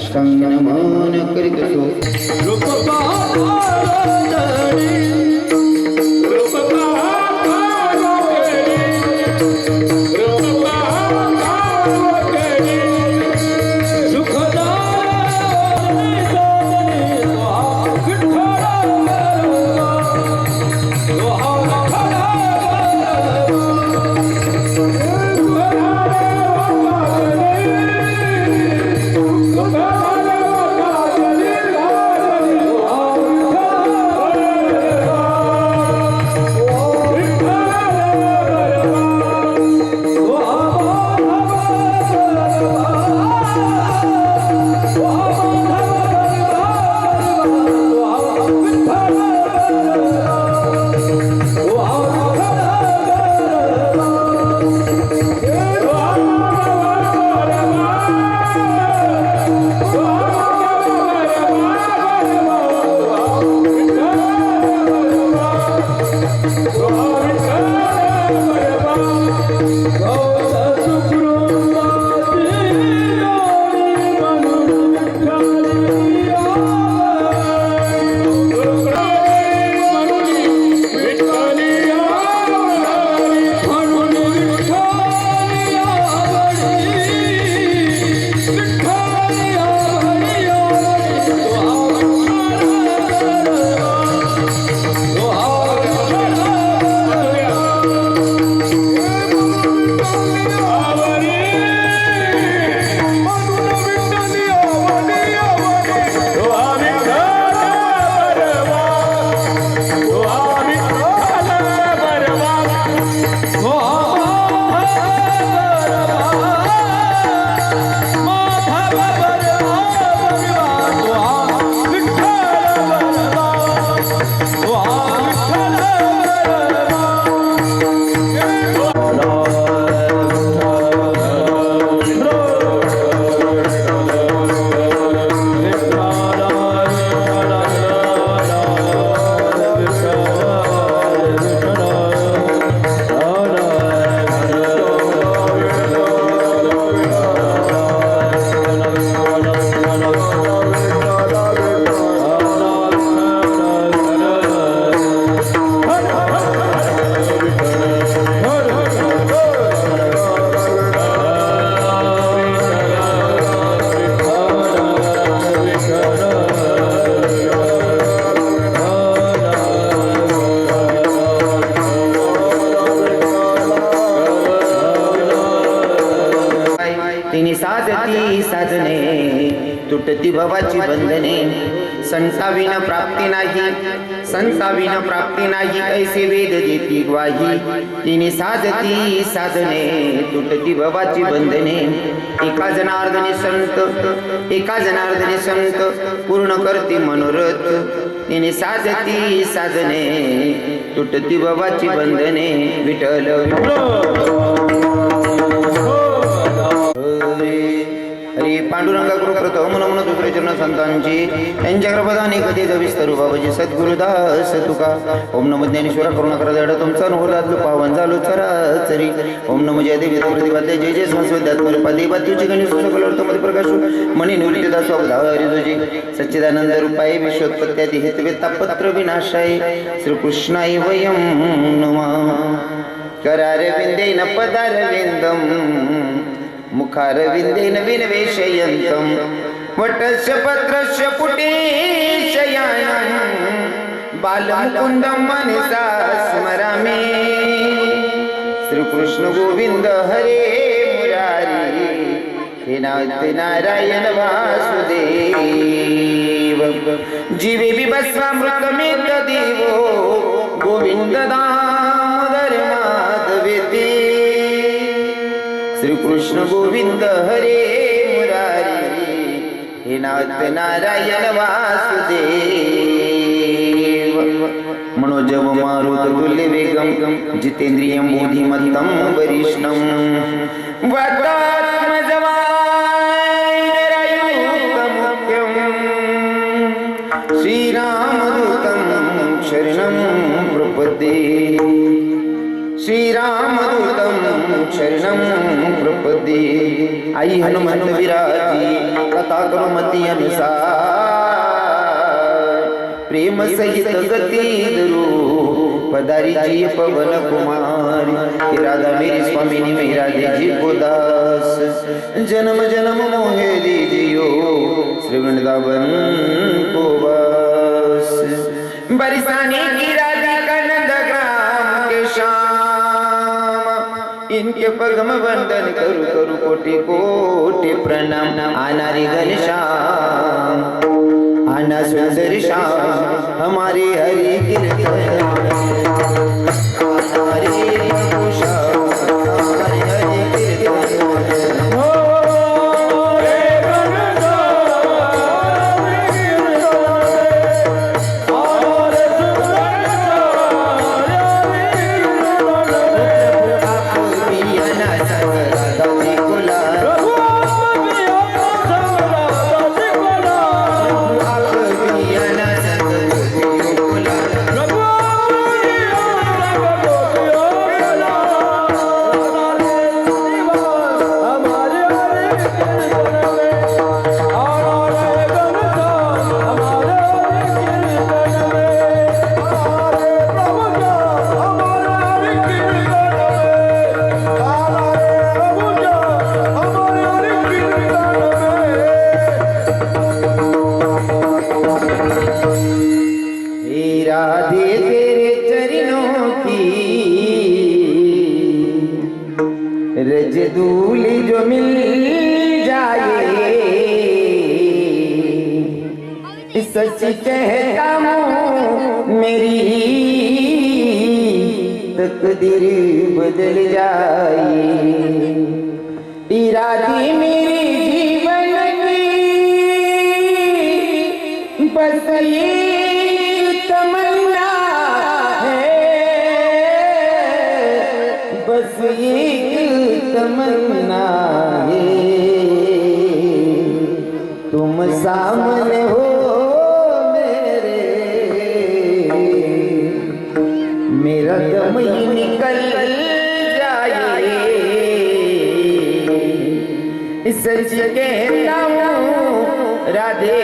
साष्टांग नमन करीत असो. तिने संताविन प्राप्ती नाही संताविन प्राप्ती नाही ऐसे वेद देती ग्वाही. तिने साधती साधने तुटती बाबाची बंधने. एका जनार्दने संत एका जनार्दने संत पूर्ण करते मनोरथ. तिने साधती साधने तुटती बाबाची बंधने विठ्ठल. पांडुरंगा गुरु करतो मन मन दुसरे चरण संतांची त्यांच्या गर्भदाने कधीच विस्तरू बाबाजी? सद्गुरुदास तुका. ओम नम ज्ञानेश्वर करुणा करा दड तुमचा नवलादलो पावन झालो चराचरी ओम नम जय देवी प्रतिपाद्य जय जय संस्वद्यात्मरे पादे बात्युची गणेश सकलमध्ये प्रकाश मणी निवृत्ती दास हरी तुझी सच्चिदानंद रूपाय विश्वोत्पत्त्यादी हेतवे तापत्र विनाशाय श्रीकृष्णाय वयं नमः. करारविन्देन पदारविन्दम् मुखारविन्देन विनवेशयन्तं वटस्य पत्रस्य पुटेशयानं बालमुकुन्दं मनसा स्मरामि श्रीकृष्णगोविन्द हरे मुरारी हे नारायण वासुदेव जीवे बिभस्वामृतमेत देवो कृष्ण गोविंद हरे मुरारी हे नाथ नारायण वासुदेव. मनोजव मारुत तुल्य वेगम जितेंद्रियम बोधिमत्तम वरिष्णम श्रीरामदूतं शरणं प्रपदे श्रीरामदूतं शरणं द्रौपदी आई हनुमंत विराजी कथा करुमती अनुसार। प्रेम सहित गती धरू पदारीची पवन कुमारी। राधा मेरी स्वामिनी मेरी राधेजी गोदास जन्म जन्म मोहे दीजियो श्री वृंदावन को बस बरसाने की पगम वंदन करू करू कोटी कोटी प्रणाम। आनारी घनश्याम आना सुंदर श्याम हमारे हरी कीर्तन हमारे कहता मेरी तकदीर बदल जाए। इरादी मेरे जीवन की बस ये तमन्ना है। बस ये तमन्ना है। तुम सामने हो सजगे राधे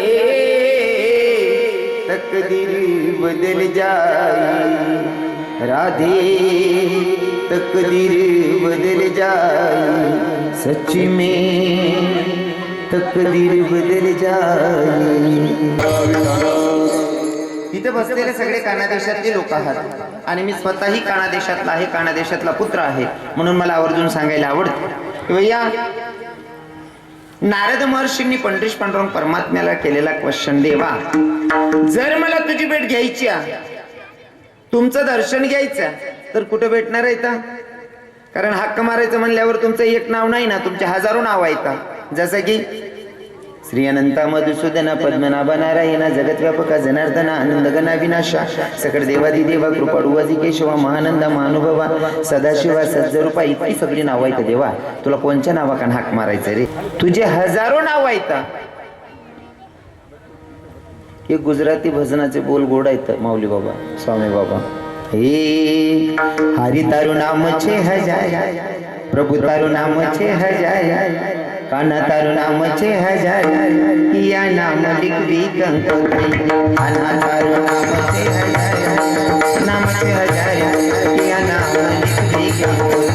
तकदीर बदल जाई। राधे तकदीर बदल जाई। सच में तकदीर बदल जाई। इथे बसलेले सगळे कानादेशातले लोक आहात. आणि मी स्वतःही कानादेशातला आहे कानादेशातला पुत्र आहे. म्हणून मला आवर्जून सांगायला आवडतं. की नारद महर्षींनी पंडित पांडुरंग परमात्म्याला केलेला क्वेश्चन देवा जर मला तुझी भेट घ्यायची तुमचं दर्शन घ्यायचं तर कुठं भेटणार आहे का कारण हक्क मारायचं म्हणल्यावर तुमचं एक नाव नाही ना तुमचे हजारो नाव आहेत. जसं की श्री अनंता मधुसूदन पद्मनाभ नारायण जगत व्यापका जनार्दना आनंद विनाशा सकळ देवादी देवा कृपाळू वाजी केशवा महानंदा महानुभवा सदाशिवा सज्जरूपा इतकी सगळी नाव आहेत देवा. तुला कोणच्या नावाकान हाक मारायचं रे? तुझे हजारो नाव आहेत. हे गुजराती भजनाचे बोल गोड आहेत माऊली बाबा स्वामी बाबा. हे हरी तारू नाम छे हजार प्रभु तारू नाम छे हजार. काना तारू नाम छे हजार किया नाम लिखवी कंकोत्री काना तारू नाम छे हजार नाम छे हजार किया नाम लिखवी कंकोत्री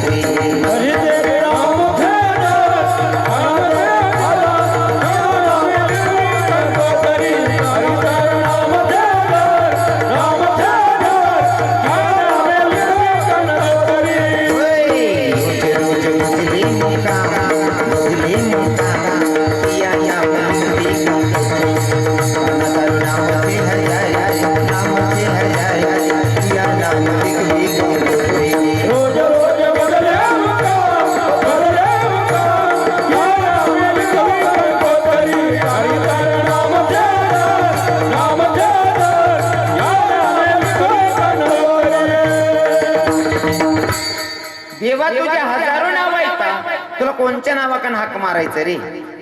तुला कोणत्या नावाकान हाक मारायचं रे?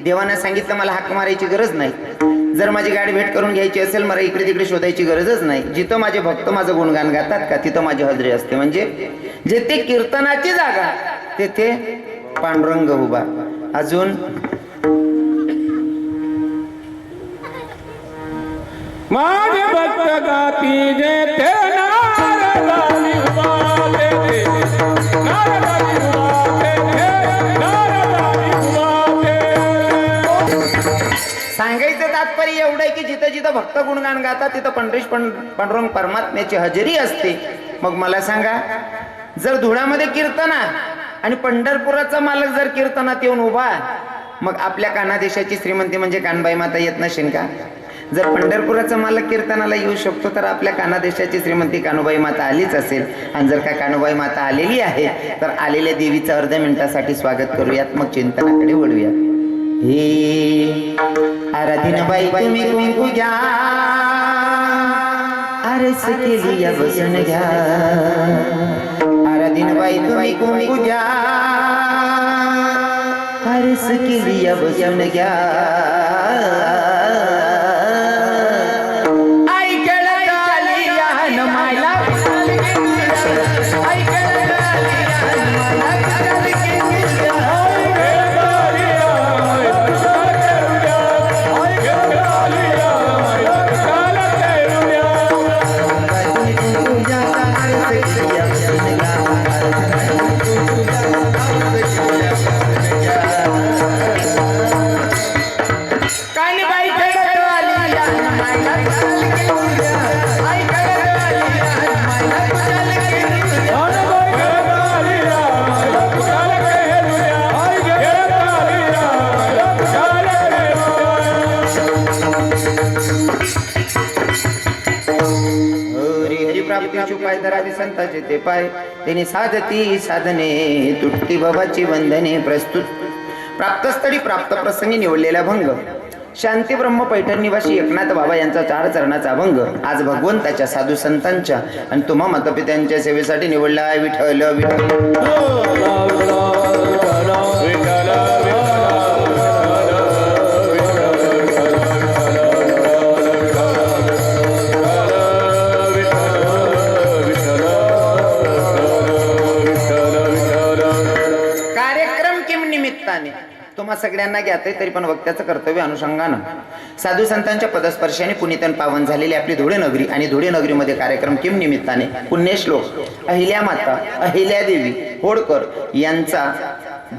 देवानं सांगितलं मला हाक मारायची गरज नाही. जर माझी गाडी भेट करून घ्यायची असेल मला इकडे तिकडे शोधायची गरजच नाही. जिथं माझे भक्त माझं गुणगान गातात का तिथं माझी हजरी असते. म्हणजे जेथे कीर्तनाची जागा तेथे पांडुरंग उभा. अजून? माझे भक्त गाती जेथे नारदानी उभा तेथे नारदानी उभा तात्पर्य एवढं आहे की जिथं जिथं भक्त गुणगान गातात तिथं पंढरीश पंडुरंग परमात्म्याची हजेरी असते. मग मला सांगा जर धुळ्यामध्ये कीर्तना आणि पंढरपुराचा मालक जर कीर्तनात येऊन उभा मग आपल्या कानादेशाची श्रीमंती म्हणजे कानबाई माता येत नसेल का? जर पंढरपुराचा मालक कीर्तनाला येऊ शकतो तर आपल्या कानादेशाची श्रीमंती कानुबाई माता आलीच असेल. आणि जर का कानुबाई माता आलेली आहे तर आलेल्या देवीचं अर्ध्या मिनिटासाठी स्वागत करूयात. मग चिंतनाकडे वळूयात. हे आराधीनबाई तुम्ही कुंकू घ्या. आरस केली या बसून घ्या. आराधीनबाई तुम्ही कुंकू घ्या. आरस केली या बसून घ्या. पाय. त्याने साधती साधने तुटती बाबाची वंदने प्रस्तुत. प्राप्तस्थळी प्राप्त प्रसंगी निवडलेला भंग. शांती ब्रह्म पैठण निवासी एकनाथ बाबा यांचा चार चरणाचा भंग. आज भगवंताच्या साधू संतांच्या आणि तुम्हा मातापित्यांच्या सेवेसाठी निवडला विठल विठ्ठल. तुम्हा सगळ्यांना ज्ञात आहे तरी पण वक्त्याचं कर्तव्य अनुषंगानं. साधू संतांच्या पदस्पर्शाने पुनितन पावन झालेली आपली धुळे नगरी आणि धुळे नगरीमध्ये कार्यक्रम किम निमित्ताने पुण्यश्लोक अहिल्या माता अहिल्या देवी होडकर यांचा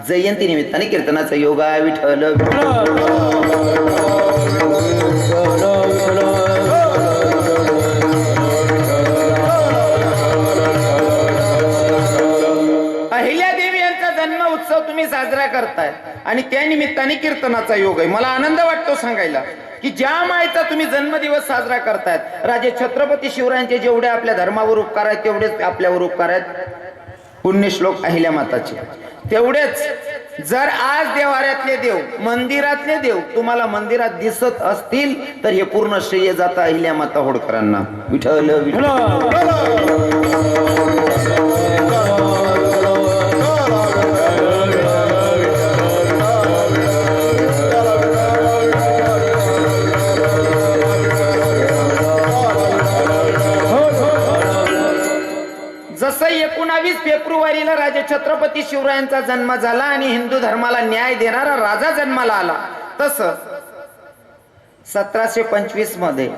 जयंती निमित्ताने कीर्तनाचा योगा विठ्ठल अहिल्या उत्सव तुम्ही साजरा करताय. आणि त्या निमित्ताने कीर्तनाचा योग आहे. मला आनंद वाटतो सांगायला की ज्या मायचा तुम्ही जन्मदिवस साजरा करतायत राजे छत्रपती शिवरायांचे जेवढे आपल्या धर्मावर उपकार आहेत तेवढेच आपल्यावर उपकार आहेत. पुण्यश्लोक अहिल्या माताचे. तेवढेच जर आज देवाऱ्यातले देव मंदिरातले देव तुम्हाला मंदिरात दिसत असतील तर हे पूर्ण श्रेय जाता अहिल्या माता होडकरांना. विठल विठल एकोणावीस फेब्रुवारीला राजा छत्रपती शिवरायांचा जन्म झाला आणि हिंदू धर्माला न्याय देणारा राजा जन्माला आला. तस सतराशे पंचवीसमध्ये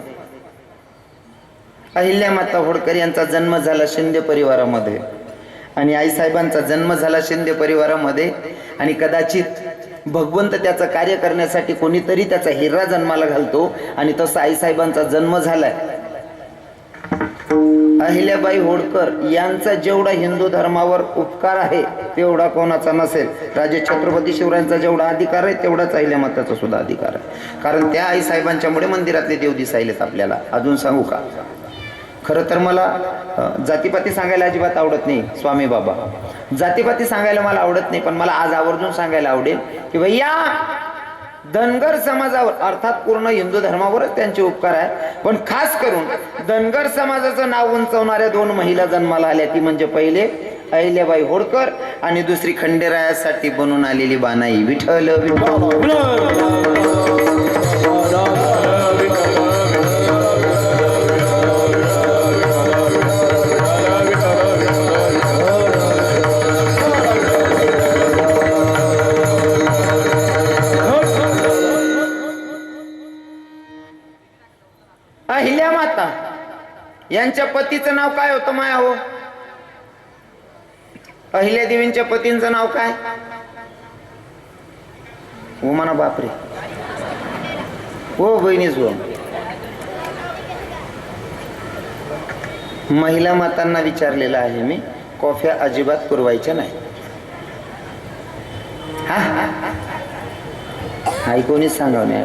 अहिल्यामाता होडकर यांचा जन्म झाला शिंदे परिवारामध्ये. आणि आईसाहेबांचा जन्म झाला शिंदे परिवारामध्ये. आणि कदाचित भगवंत त्याचं कार्य करण्यासाठी कोणीतरी त्याचा हिर्रा जन्माला घालतो. आणि तसं आईसाहेबांचा जन्म झालाय. अहिल्याबाई होडकर यांचा जेवढा हिंदू धर्मावर उपकार आहे तेवढा कोणाचा नसेल. राजे छत्रपती शिवरायांचा जेवढा अधिकार आहे तेवढाच अहिल्या माताचा सुद्धा अधिकार आहे. कारण त्या आई साहेबांच्यामुळे मंदिरातले देव दिसायलेत आपल्याला. अजून सांगू का? खरं तर मला जातीपाती सांगायला अजिबात आवडत नाही स्वामी बाबा. जातीपाती सांगायला मला आवडत नाही पण मला आज आवर्जून सांगायला आवडेल की भैया धनगर समाजावर अर्थात पूर्ण हिंदू धर्मावरच त्यांचे उपकार आहे पण खास करून धनगर समाजाचं नाव उंचवणाऱ्या दोन महिला जन्माला आल्या. ती म्हणजे पहिले अहिल्याबाई होडकर आणि दुसरी खंडेरायासाठी बनून आलेली बानाई विठल विठ्ठल. यांच्या पतीचं नाव काय होतं माया हो? अहिल्या देवींच्या पतींचं नाव काय? हो म्हणा बापरे. हो बहिणीच हो. महिला मातांना विचारलेलं आहे मी कॉफ्या अजिबात पुरवायच्या नाही. हा? हा कोणीच सांगाव नाही.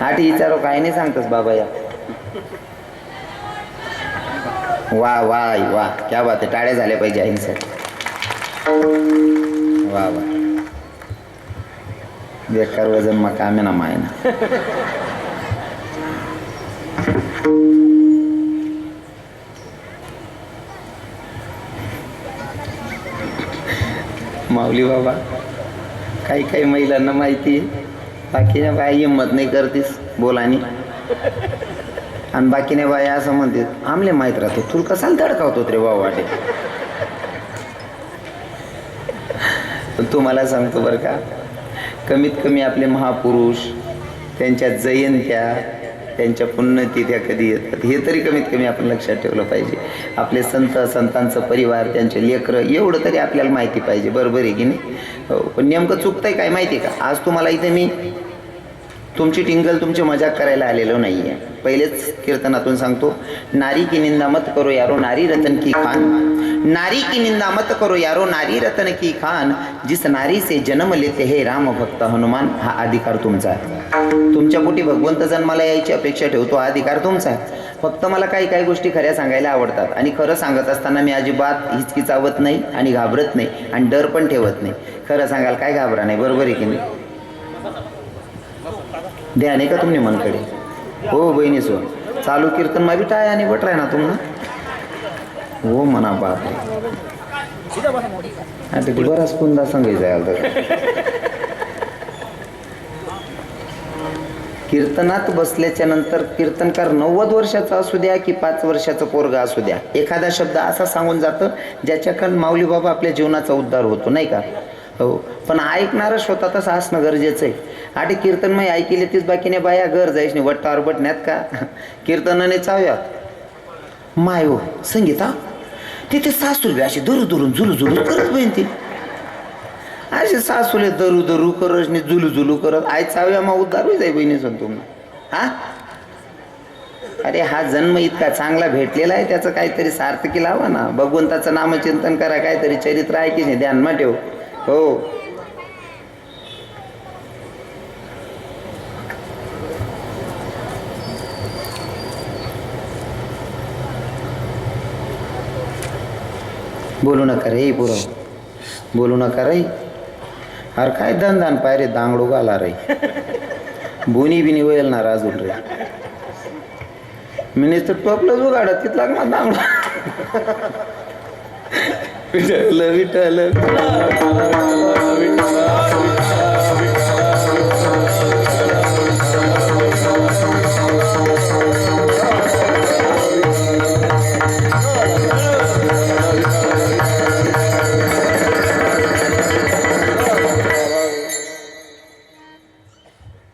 आधी आठ विचारो काय नाही सांगतस बाबा या. वा वा आई वा. क्या बात आहे. टाळ्या झाल्या पाहिजे आईंसाठी वा वा. बेकार वजन मग कामे ना मायना. माऊली बाबा काही काही महिलांना माहिती आहे. बाकीच्या बाया हिंमत नाही करतीस. बोलानी आणि बाकीने बाया असं म्हणते आमले माहीत राहतो तुला कसाला धडकावतो रे भाऊ वाटे? पण तुम्हाला सांगतो बरं का कमीत कमी आपले महापुरुष त्यांच्या जयंत्या त्यांच्या पुण्यतिथ्या कधी येतात हे तरी कमीत कमी आपण लक्षात ठेवलं पाहिजे. आपले संत संतांचं परिवार त्यांचे लेकरं एवढं तरी आपल्याला माहिती पाहिजे बरोबर आहे की नाही? हो पण नेमकं चुकतंय काय माहिती आहे का? आज तुम्हाला इथे मी तुमची टिंगल तुमची मजाक करायला आलेलो नाही आहे पहिलेच कीर्तनातून सांगतो नारी की निंदा मत करो यारो नारी रतन की खान. नारी की निंदा मत करो यारो नारी रतन की खान. जिस नारी से जन्म लेते हे राम भक्त हनुमान हा अधिकार तुमचा आहे. तुमच्या पोटी भगवंत जन्माला यायची अपेक्षा ठेवतो हा अधिकार तुमचा आहे. फक्त मला काही काही गोष्टी खऱ्या सांगायला आवडतात आणि खरं सांगत असताना मी अजिबात हिचकिचावत नाही आणि घाबरत नाही आणि डर पण ठेवत नाही. खरं सांगाल काय घाबरा नाही बरोबर आहे की नाही? ध्यान आहे का तुम्ही मनकडे हो बहिणी सो चालू कीर्तन मा बी टाय आणि बट राय ना तुम्हाला हो म्हणा बाप आता ते बराच पुन्हा सांगायचं आहे आता कीर्तनात बसल्याच्या नंतर कीर्तनकार नव्वद वर्षाचा असू द्या की पाच वर्षाचा पोरगा असू द्या. एखादा शब्द असा सांगून जातं ज्याच्याकडून माऊली बाबा आपल्या जीवनाचा उद्धार होतो नाही का? हो. पण ऐकणारं स्वतः तसं असणं गरजेचं आहे. आठी कीर्तन मग ऐकले तीच बाकीने बाया घर जायच नाही वट्टावर बटण्यात का? कीर्तनाने चाव्यात माय हो संगीता तिथे सासूल अशी दरू दुरून झुलू झुलू करत बहीण ती असे सासूले दरू दरू करत नाही झुलू झुलू करत. आय चाव्या मग उद्धार होई जाई बहिणी सांग तुम्हाला. हा? अरे हा जन्म इतका चांगला भेटलेला आहे त्याचं काहीतरी सार्थकी लावा ना. भगवंताचं नामचिंतन करा काहीतरी चरित्र आहे की नाही ध्यानमा ठेव. हो. बोलू नका रे पुरव बोलू नका रे. अरे काय दनदान पाय रे दांगडू घाला रे. बोनी बिनी वयल ना राजून रे. मी नुसतं टोपलं उगाडत तिथला दांगडू? विठल विठल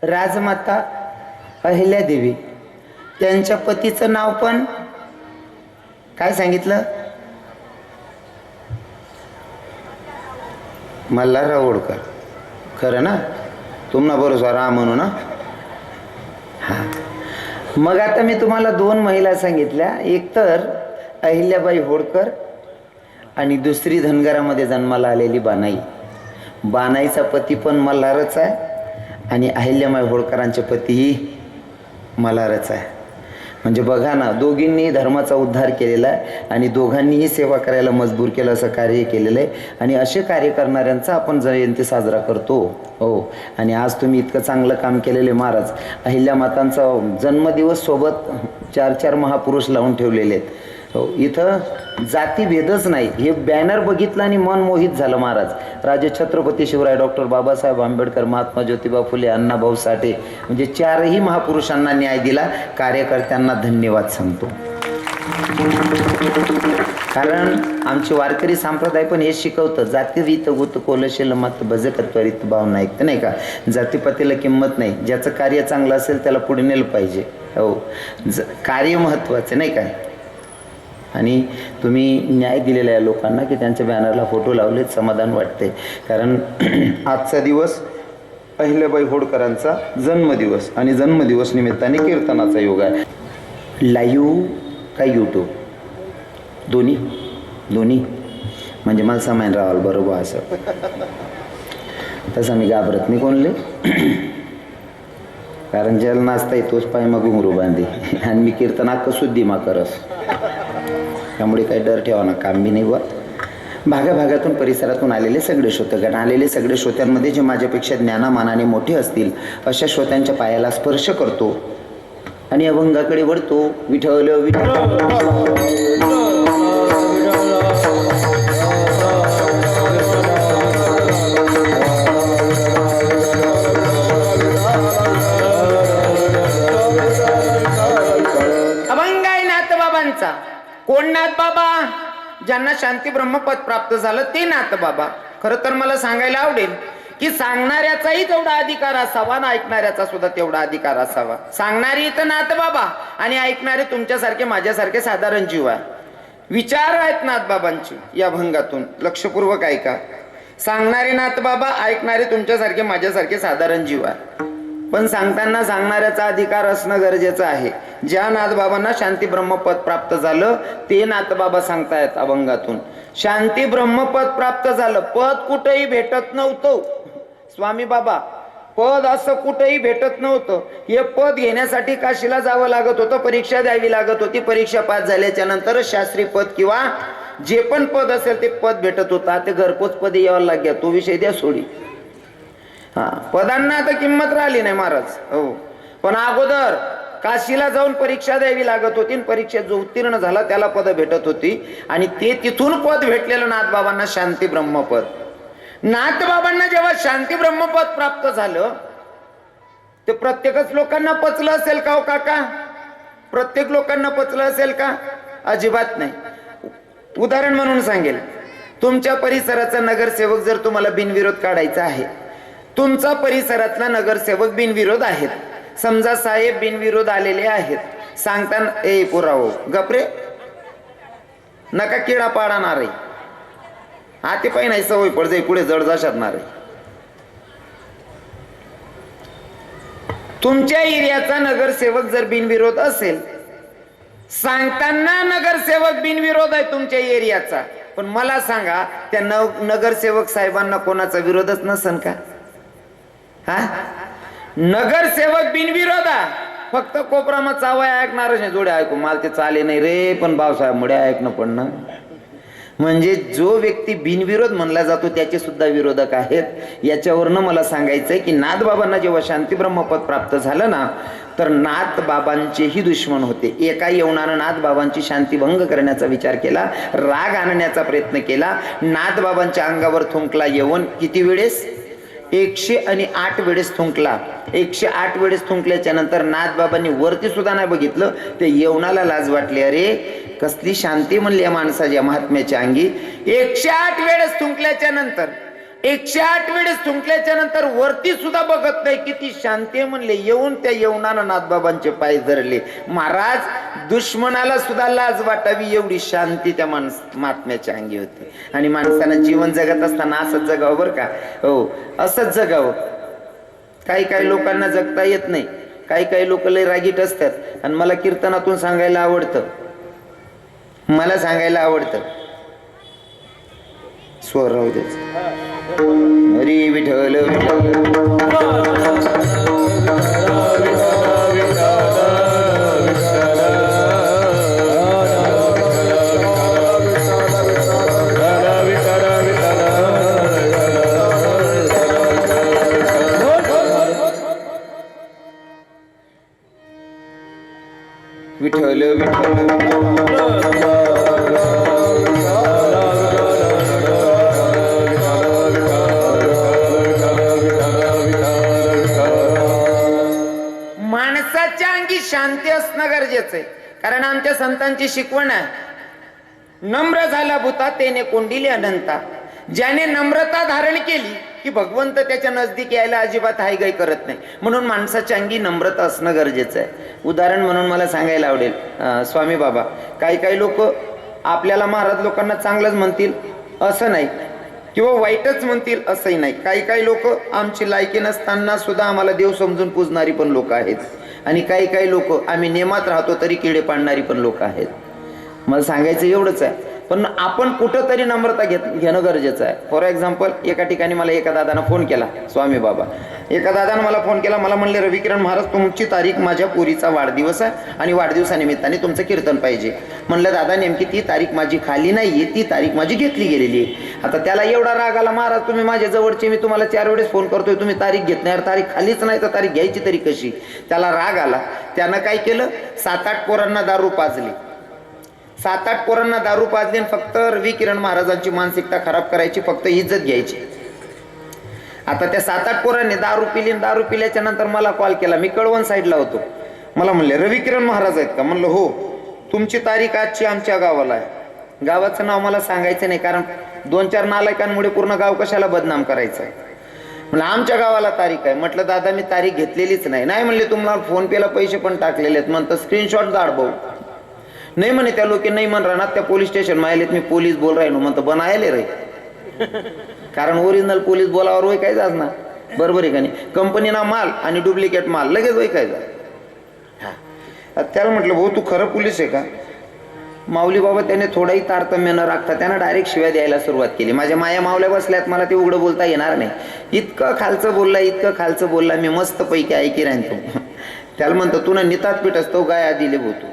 राजमाता अहिल्यादेवी त्यांच्या पतीचं नाव पण काय सांगितलं? मल्हारराव होडकर खरं ना? तुम्हाला बरोबर राम म्हणू ना? हां. मग आता मी तुम्हाला दोन महिला सांगितल्या. एक तर अहिल्याबाई होळकर आणि दुसरी धनगरामध्ये जन्माला आलेली बानाई. बानाईचा पती पण मल्हारच आहे आणि अहिल्याबाई होळकरांचे पतीही मल्हारच आहे. म्हणजे बघा ना दोघींनी धर्माचा उद्धार केलेला आहे आणि दोघांनीही सेवा करायला मजबूर केलं असं कार्य केलेलं आहे. आणि असे कार्य करणाऱ्यांचा आपण जयंती साजरा करतो. हो. आणि आज तुम्ही इतकं चांगलं काम केलेले महाराज. अहिल्या मातांचा जन्मदिवस सोबत चार चार महापुरुष लावून ठेवलेले आहेत. हो इथं जातीभेदच नाही. हे बॅनर बघितलं आणि मन मोहित झालं महाराज. राजे छत्रपती शिवराय डॉक्टर बाबासाहेब आंबेडकर महात्मा ज्योतिबा फुले अण्णाभाऊ साठे म्हणजे चारही महापुरुषांना न्याय दिला. कार्यकर्त्यांना धन्यवाद सांगतो. कारण आमचे वारकरी संप्रदाय पण हे शिकवतं. जातीरीत गुत कोलशील मत भजकत्वरित भावना ऐकतं नाही का? जातीपातीला किंमत नाही. ज्याचं कार्य चांगलं असेल त्याला पुढे नेलं पाहिजे. हो. ज कार्य महत्त्वाचं नाही काय आणि तुम्ही न्याय दिलेला आहे लोकांना की त्यांच्या बॅनरला फोटो लावले समाधान वाटते कारण आजचा दिवस अहिल्याबाई होडकरांचा जन्मदिवस आणि जन्मदिवस निमित्ताने कीर्तनाचा योग आहे. लाईव्ह का यूट्यूब दोन्ही. दोन्ही. म्हणजे मला सामाईन राहाल बरोबर असं. तसं मी घाबरत नाही कोणले. कारण ज्याला नाचता येतोच पाय मग घुंगरू बांधे आणि मी कीर्तन अख्खं शुद्धी मा करस त्यामुळे काही डर ठेवा ना काम बी नाही व भागाभागातून परिसरातून आलेले सगळे श्रोतगण आलेले सगळे श्रोत्यांमध्ये जे माझ्यापेक्षा ज्ञानामानाने मोठे असतील अशा श्रोत्यांच्या पायाला स्पर्श करतो आणि अभंगाकडे वळतो. विठवल विठ्ठल. कोण नाथ बाबा? ज्यांना शांती ब्रह्मपद प्राप्त झालं ते नाथ बाबा. खर तर मला सांगायला आवडेल की सांगणाऱ्याचाही तेवढा अधिकार असावा ना ऐकणाऱ्याचा सुद्धा तेवढा अधिकार असावा. सांगणारी इथं नाथ बाबा आणि ऐकणारे तुमच्यासारखे माझ्यासारखे साधारण जीव आहे. विचार आहेत नाथ बाबांची या भंगातून. लक्षपूर्वक ऐका. सांगणारे नाथ बाबा ऐकणारे तुमच्यासारखे माझ्यासारखे साधारण जीव आहे. पण सांगताना सांगणाऱ्याचा अधिकार असणं गरजेचं आहे. ज्या नाथबाबांना शांती ब्रह्मपद प्राप्त झालं ते नाथबाबा सांगतायत अभंगातून. शांती ब्रह्मपद प्राप्त झालं पद कुठेही भेटत नव्हतं. स्वामी बाबा पद असं कुठेही भेटत नव्हतं. हे पद घेण्यासाठी काशीला जावं लागत होतं परीक्षा द्यावी लागत होती. परीक्षा पास झाल्याच्या नंतरच शास्त्री पद किंवा जे पण पद असेल ते पद भेटत होतं. ते घरपोच पद यावं लागल्या तो विषय द्या सोडी. हा. पदांना आता किंमत राहिली नाही महाराज. हो. पण अगोदर काशीला जाऊन परीक्षा द्यावी लागत होती आणि परीक्षेत जो उत्तीर्ण झाला त्याला पद भेटत होती. आणि ते तिथून पद भेटलेलं नाथबाबांना शांती ब्रह्मपद. नाथबाबांना जेव्हा शांती ब्रह्मपद प्राप्त झालं ते प्रत्येकच लोकांना पचलं असेल का हो काका? प्रत्येक लोकांना पचलं असेल का? अजिबात नाही. उदाहरण म्हणून सांगेल. तुमच्या परिसराचा नगरसेवक जर तुम्हाला बिनविरोध काढायचा आहे तुमचा परिसरातला नगरसेवक बिनविरोध आहेत. समजा साहेब बिनविरोध आलेले आहेत. सांगताना ए पुरावो गपरे नका किडा पाडणार आते हा ते नाही सवय पड जाई पुढे जड जाशातणार तुमच्या एरियाचा नगरसेवक जर बिनविरोध असेल सांगताना नगरसेवक बिनविरोध आहे तुमच्या एरियाचा. पण मला सांगा त्या नगरसेवक साहेबांना कोणाचा विरोधच नसन का? हा? नगरसेवक बिनविरोध. फक्त कोपरामा चावाय ऐकणार नाही. जोडे ऐकू मला ते चाले नाही रे पण भाऊसाहेब मुळे ऐकणं पडणं. म्हणजे जो व्यक्ती बिनविरोध म्हणला जातो त्याचे सुद्धा विरोधक आहेत. याच्यावरनं मला सांगायचंय की नाथबाबांना जेव्हा शांती ब्रह्मपद प्राप्त झालं ना तर नाथबाबांचेही दुश्मन होते. एका येवणानं नाथबाबांची शांती भंग करण्याचा विचार केला राग आणण्याचा प्रयत्न केला. नाथबाबांच्या अंगावर थुंकला येऊन किती वेळेस? एकशे आणि आठ वेळेस थुंकला. एकशे आठ वेळेस थुंकल्याच्या नंतर नाथबाबांनी वरती सुद्धा नाही बघितलं. ते येवणाला लाज वाटली. अरे कसली शांती म्हणली या माणसाच्या महात्म्याच्या अंगी. एकशे आठ वेळेस थुंकल्याच्या नंतर एकशे आठ वेळेस थुंकल्याच्या नंतर वरती सुद्धा बघत नाही. किती शांती म्हणले. येऊन त्या येवणानं नाथबाबांचे पाय धरले महाराज दुश्मनाला सुद्धा लाज वाटावी एवढी शांती त्या माणस महात्म्याच्या अंगी होती. आणि माणसानं जीवन जगत असताना असंच जगावं बरं का? हो असंच जगावं. काही काही लोकांना जगता येत नाही. काही काही लोक लय रागीट असतात. आणि मला कीर्तनातून सांगायला आवडतं. मला सांगायला आवडतं. स्वर राहू द्यायचं. हरी विठल विठल संतांची शिकवण आहे. नम्र झाला भूता तेने कोंडिली अनंता ज्याने नम्रता धारण केली की भगवंत त्याच्या नजदीक यायला अजिबात हायगाई करत नाही. म्हणून माणसाच्या अंगी नम्रता असणं गरजेचं आहे. उदाहरण म्हणून मला सांगायला आवडेल. स्वामी बाबा काही काही लोक आपल्याला महाराज लोकांना चांगलंच म्हणतील असं नाही. किंवा वाईटच म्हणतील असंही नाही. काही काही लोक आमची लायकी नसताना सुद्धा आम्हाला देव समजून पूजणारी पण लोक आहेत. आणि काही काही लोक आम्ही नेमात राहतो तरी किडे पाडणारी पण लोक आहेत. मला सांगायचं एवढंच आहे. पण आपण कुठंतरी नम्रता घेत घेणं गरजेचं आहे. फॉर एक्झाम्पल एका ठिकाणी मला एका दादानं फोन केला स्वामी बाबा एका दादानं मला फोन केला मला म्हणले रविकिरण महाराज तुमची तारीख माझ्या पोरीचा वाढदिवस आहे आणि वाढदिवसानिमित्ताने तुमचं कीर्तन पाहिजे. म्हणलं दादा नेमकी ती तारीख माझी खाली नाही आहे ती तारीख माझी घेतली गेलेली आहे. आता त्याला एवढा राग आला महाराज तुम्ही माझ्या जवळचे मी तुम्हाला चार वेळेस फोन करतोय तुम्ही तारीख घेत नाही तारीख खालीच नाही तर तारीख घ्यायची तरी कशी? त्याला राग आला. त्यानं काय केलं? सात आठ पोरांना दारू पाजली. सात आठ पोरांना दारू पाजली फक्त रवी किरण महाराजांची मानसिकता खराब करायची फक्त इज्जत घ्यायची. आता त्या सात आठ पोरांनी दारू पिली दारू पिल्याच्या नंतर मला कॉल केला. मी कळवण साईडला होतो. मला म्हणले रवी किरण महाराज आहेत का? म्हणलं हो. तुमची तारीख आजची आमच्या गावाला आहे. गावाचं नाव मला सांगायचं नाही कारण दोन चार नालायकांमुळे पूर्ण गाव कशाला बदनाम करायचं आहे? म्हणलं आमच्या गावाला तारीख आहे. म्हटलं दादा मी तारीख घेतलेलीच नाही. नाही म्हणले तुम्हाला फोन पेला पैसे पण टाकलेले आहेत. म्हणतं स्क्रीनशॉट दाड भाऊ. नाही म्हणे त्या लोक नाही म्हण राहणार त्या पोलीस स्टेशन माहिलेत मी पोलीस बोल राहिलो म्हणतो बनायले रे. कारण ओरिजिनल पोलीस बोलावर वय काय ना? बरोबर आहे का नाही? कंपनीना माल आणि डुप्लिकेट माल लगेच वय काय जा हा. त्याला म्हटलं भाऊ तू खरं पोलीस आहे का? माऊली बाबा त्याने थोडाही तारतम्य न राखता त्यानं डायरेक्ट शिव्या द्यायला सुरुवात केली. माझ्या माया मावल्या बसल्यात मला ते उघडं बोलता येणार नाही. इतकं खालचं बोलला इतकं खालचं बोलला मी मस्तपैकी ऐकी राहीन तू. त्याला म्हणतो तू ना नितात पीठ असतो गाय दिले भाऊ तू.